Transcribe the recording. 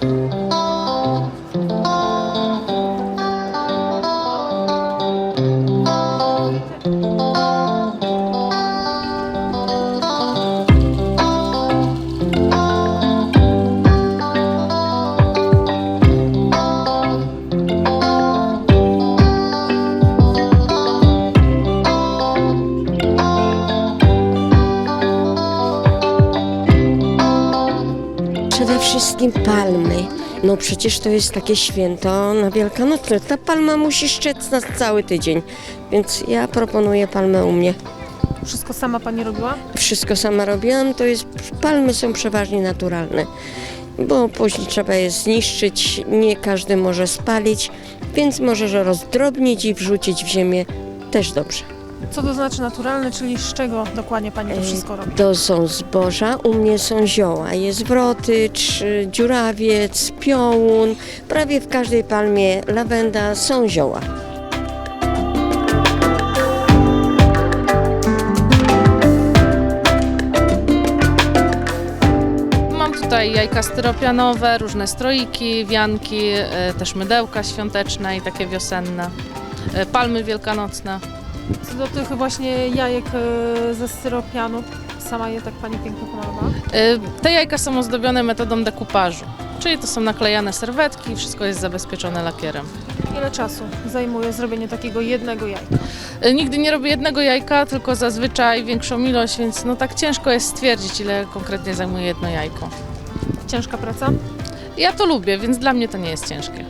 Música Przede wszystkim palmy. No przecież to jest takie święto na Wielkanoc. Ta palma musi szczec nas cały tydzień. Więc ja proponuję palmę u mnie. Wszystko sama pani robiła? Wszystko sama robiłam, to jest, palmy są przeważnie naturalne. Bo później trzeba je zniszczyć, nie każdy może spalić, więc możesz rozdrobnić i wrzucić w ziemię też dobrze. Co to znaczy naturalne, czyli z czego dokładnie pani to wszystko robi? To są zboża, u mnie są zioła. Jest wrotycz, dziurawiec, piołun. Prawie w każdej palmie lawenda są zioła. Mam tutaj jajka styropianowe, różne stroiki, wianki, e, też mydełka świąteczne i takie wiosenne, e, palmy wielkanocne. Co do tych właśnie jajek e, ze styropianu, sama je tak pani pięknie pomalowała? E, Te jajka są ozdobione metodą dekupażu, czyli to są naklejane serwetki, wszystko jest zabezpieczone lakierem. Ile czasu zajmuje zrobienie takiego jednego jajka? E, Nigdy nie robię jednego jajka, tylko zazwyczaj większą ilość, więc no tak ciężko jest stwierdzić, ile konkretnie zajmuje jedno jajko. Ciężka praca? Ja to lubię, więc dla mnie to nie jest ciężkie.